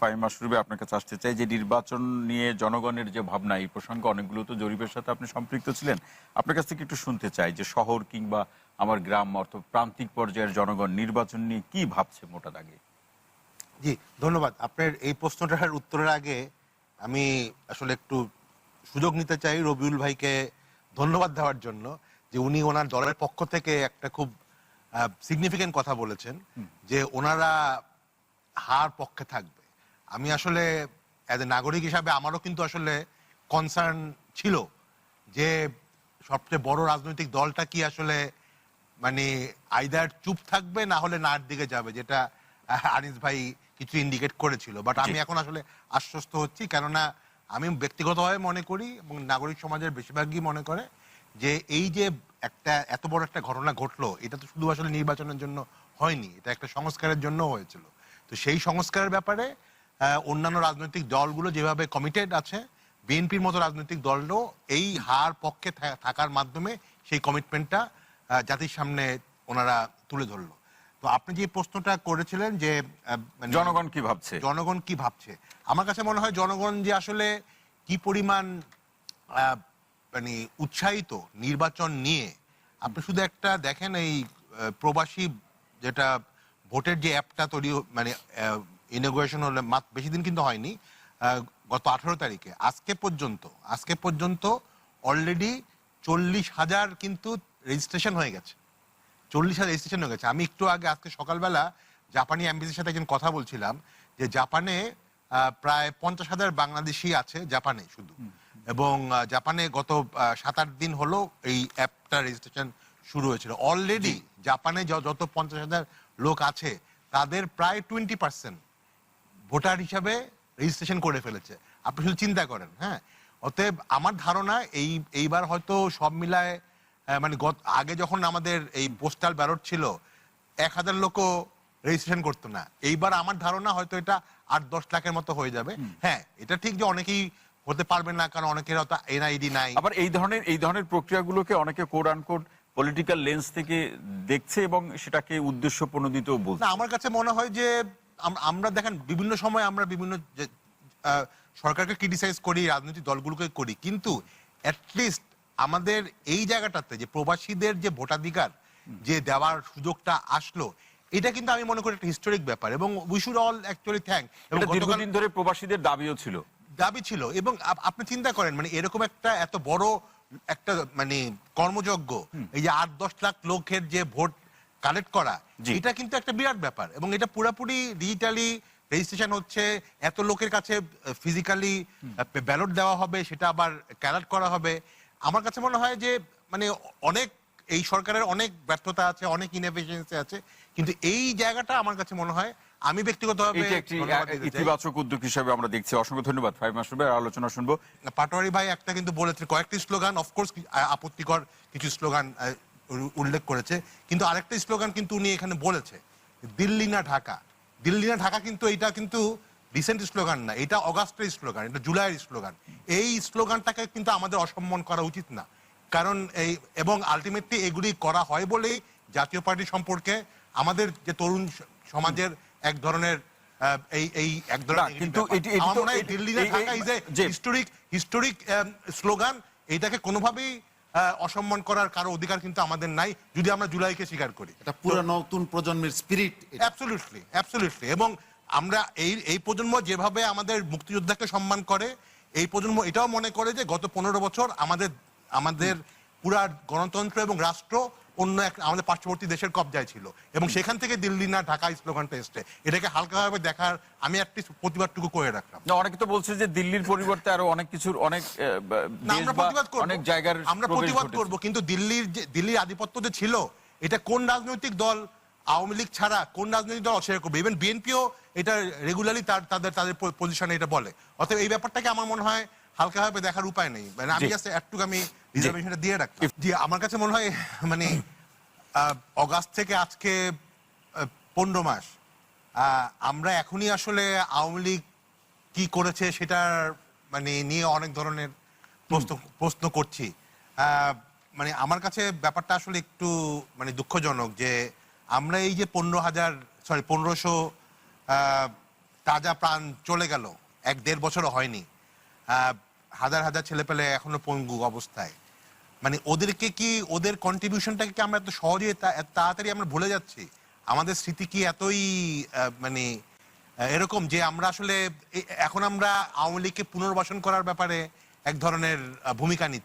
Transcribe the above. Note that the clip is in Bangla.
ফাইম মাসরুবে আপনার কাছে আসতে চাই যে নির্বাচন নিয়ে জনগণের যে ভাবনা এই প্রসঙ্গে অনেকগুলো তো জরিপের সাথে আপনি সম্পৃক্ত ছিলেন। আপনার কাছ থেকে একটু শুনতে চাই যে শহর কিংবা আমার গ্রাম অর্থাৎ প্রান্তিক পর্যায়ের জনগণ নির্বাচন নিয়ে কি ভাবছে মোটা দাগে? জি ধন্যবাদ। আপনার এই প্রশ্নটার উত্তরের আগে আমি আসলে একটু সুযোগ নিতে চাই রবিউল ভাইকে ধন্যবাদ দেওয়ার জন্য যে উনি ওনার দলের পক্ষ থেকে একটা খুব সিগনিফিকেন্ট কথা বলেছেন যে ওনারা হার পক্ষে থাকবে। আমি আসলে অ্যাজ এ নাগরিক হিসাবে আমারও কিন্তু আসলে কনসার্ন ছিল যে সবচেয়ে বড় রাজনৈতিক দলটা কি আসলে মানে আইদার চুপ থাকবে না হলে নার দিকে যাবে যেটা আনিস ভাই কিছু ইন্ডিকেট করেছিল। বাট আমি এখন আসলে আশ্বস্ত হচ্ছি কেননা আমি ব্যক্তিগতভাবে মনে করি এবং নাগরিক সমাজের বেশিরভাগই মনে করে যে এই যে একটা এত বড় একটা ঘটনা ঘটলো এটা তো শুধু আসলে নির্বাচনের জন্য হয়নি এটা একটা সংস্কারের জন্য হয়েছিল। তো সেই সংস্কারের ব্যাপারে অন্যান্য রাজনৈতিক দলগুলো যেভাবে কমিটেড আছে বিএনপির মতো রাজনৈতিক দলও এই হার পক্ষে থাকার মাধ্যমে সেই কমিটমেন্টটা জাতির সামনে ওনারা তুলে ধরলো। তো আপনি যে প্রশ্নটা করেছিলেন যে মানে জনগণ কি ভাবছে? জনগণ কি ভাবছে? আমার কাছে মনে হয় জনগণ যে আসলে কি পরিমাণ মানে উৎসাহিত নির্বাচন নিয়ে আপনি শুধু একটা দেখেন এই প্রবাসী যেটা ভোটের যে অ্যাপটা তৈরি মানে ইনোগ্রেশন হলে মাত্র বেশি দিন কিন্তু হয়নি গত আঠারো তারিখে। আজকে পর্যন্ত আজকে পর্যন্ত অলরেডি চল্লিশ হাজার কিন্তু রেজিস্ট্রেশন হয়ে গেছে। চল্লিশ হাজার রেজিস্ট্রেশন হয়ে গেছে। আমি একটু আগে আজকে সকালবেলা জাপানি অ্যাম্বাসির সাথে একজন কথা বলছিলাম যে জাপানে প্রায় পঞ্চাশ হাজার বাংলাদেশি আছে জাপানে শুধু। এবং জাপানে গত সাত আট দিন হলো এই অ্যাপটা রেজিস্ট্রেশন শুরু হয়েছিল। অলরেডি জাপানে যত পঞ্চাশ হাজার লোক আছে তাদের প্রায় টোয়েন্টি পার্সেন্ট ভোটার হিসাবে রেজিস্ট্রেশন করে ফেলেছে। আপনি শুধু চিন্তা করেন হ্যাঁ? অতএব আমার ধারণা এই এইবার হয়তো সব মিলায় মানে গত আগে যখন আমাদের এই পোস্টাল ব্যালট ছিল এক হাজার লোকও রেজিস্ট্রেশন করতো না। এইবার আমার ধারণা হয়তো এটা আট দশ লাখের মতো হয়ে যাবে। হ্যাঁ এটা ঠিক যে অনেকেই হতে পারবে না কারণ অনেকের হয়তো এনআইডি নাই। আবার এই ধরনের এই ধরনের প্রক্রিয়াগুলোকে অনেকে কোড আনকোড পলিটিক্যাল লেন্স থেকে দেখছে এবং সেটাকে উদ্দেশ্য প্রণোদিতও বলছে আমার কাছে মনে হয় যে আমরা দেখেন বিভিন্ন সময় আমরা বিভিন্ন সরকারকে ক্রিটিসাইজ করি রাজনৈতিক দলগুলোকে করি কিন্তু অ্যাটলিস্ট আমাদের এই জায়গাটাতে যে প্রবাসীদের যে ভোটাধিকার যে দেওয়ার সুযোগটা আসলো এটা কিন্তু আমি মনে করি একটা হিস্টোরিক ব্যাপার এবং we should all actually thank এবং দীর্ঘদিন ধরে প্রবাসীদের দাবিও ছিল। দাবি ছিল এবং আপনি চিন্তা করেন মানে এরকম একটা এত বড় একটা মানে কর্মযজ্ঞ এই যে আট দশ লাখ লোকের যে ভোট কালেক্ট করা। এটা কিন্তু একটা বিরাট ব্যাপার এবং এটা পুরোপুরি ডিজিটালি রেজিস্ট্রেশন হচ্ছে এত লোকের কাছে ফিজিক্যালি ব্যালট দেওয়া হবে সেটা আবার ক্যালাট করা হবে আমার কাছে মনে হয় যে মানে অনেক এই সরকারের অনেক ব্যর্থতা আছে অনেক ইনএফিসিয়েন্সি আছে কিন্তু এই জায়গাটা আমার কাছে মনে হয় আমি ব্যক্তিগতভাবে। ইতিবাচক উদ্যোগ হিসেবে আমরা দেখছি অসংখ্য ধন্যবাদ ফাইভ মাসুবের আলোচনা শুনব পাটোয়ারি ভাই একটা কিন্তু বলেছে কয়েকটি স্লোগান অফকোর্স আপত্তিকর কিছু স্লোগান উল্লেখ করেছে। কিন্তু আরেকটা স্লোগান কিন্তু উনি এখানে বলেছে দিল্লি না ঢাকা। দিল্লি না ঢাকা কিন্তু এটা কিন্তু রিসেন্ট স্লোগান না এটা অগাস্টের স্লোগান এটা জুলাইয়ের স্লোগান। এই স্লোগানটাকে কিন্তু আমাদের অসম্মান করা উচিত না। কারণ এই এবং আলটিমেটলি এগুলি করা হয় বলেই জাতীয় পার্টি সম্পর্কে আমাদের যে তরুণ সমাজের এক ধরনের এই এই এক ধরনের কিন্তু আমার মনে হয় দিল্লি না Dhaka is a historic historic slogan এটাকে কোনোভাবেই অসম্মান করার কারও অধিকার কিন্তু আমাদের নাই যদি আমরা জুলাইকে স্বীকার করি। এটা পুরো নতুন প্রজন্মের স্পিরিট অ্যাবসলিউটলি অ্যাবসলিউটলি এবং আমরা এই এই প্রজন্ম যেভাবে আমাদের মুক্তিযোদ্ধাকে সম্মান করে এই প্রজন্ম এটাও মনে করে যে গত পনেরো বছর আমাদের আমাদের পুরা গণতন্ত্র এবং রাষ্ট্র অন্য এক আমাদের পার্শ্ববর্তী দেশের কবজায় ছিল। এবং সেখান থেকে দিল্লি না ঢাকা স্লোগানটা এসছে এটাকে হালকাভাবে দেখার আমি একটি প্রতিবাদটুকু করে রাখলাম। না, অনেকে তো বলছে যে দিল্লির পরিবর্তে আরও অনেক কিছুর অনেক অনেক জায়গার আমরা প্রতিবাদ করব কিন্তু দিল্লির যে দিল্লির আধিপত্য যে ছিল এটা কোন রাজনৈতিক দল আওয়ামী লীগ ছাড়া কোন রাজনৈতিক দল অস্বীকার করবে? ইভেন বিএনপিও এটা রেগুলারলি তার তাদের তাদের পজিশনে এটা বলে। অতএব এই ব্যাপারটাকে আমার মনে হয় হালকাভাবে দেখার উপায় নেই। মানে আমি। জাস্ট একটু আমি রিজার্ভেশনটা দিয়ে রাখলাম। জি আমার কাছে মনে হয় মানে অগাস্ট থেকে আজকে পনেরো মাস আহ, আমরা এখনই আসলে আওয়ামী লীগ কি করেছে সেটার মানে নিয়ে অনেক ধরনের প্রশ্ন প্রশ্ন করছি। আহ, মানে আমার কাছে ব্যাপারটা আসলে একটু মানে দুঃখজনক যে আমরা এই যে পনেরো হাজার সরি পনেরোশো তাজা প্রাণ চলে গেল। এক দেড় বছরও হয়নি। হাজার হাজার ছেলেপেলে এখনও পঙ্গু অবস্থায়। মানে ওদেরকে কি, ওদের কন্ট্রিবিউশনটাকে কি আমরা এত সহজে তাড়াতাড়ি আমরা ভুলে যাচ্ছি? আমাদের স্মৃতি কি এতই মানে এরকম যে আমরা আসলে এখন আমরা আওয়ামী লীগকে পুনর্বাসন করার ব্যাপারে এক ধরনের ভূমিকা নিচ্ছি?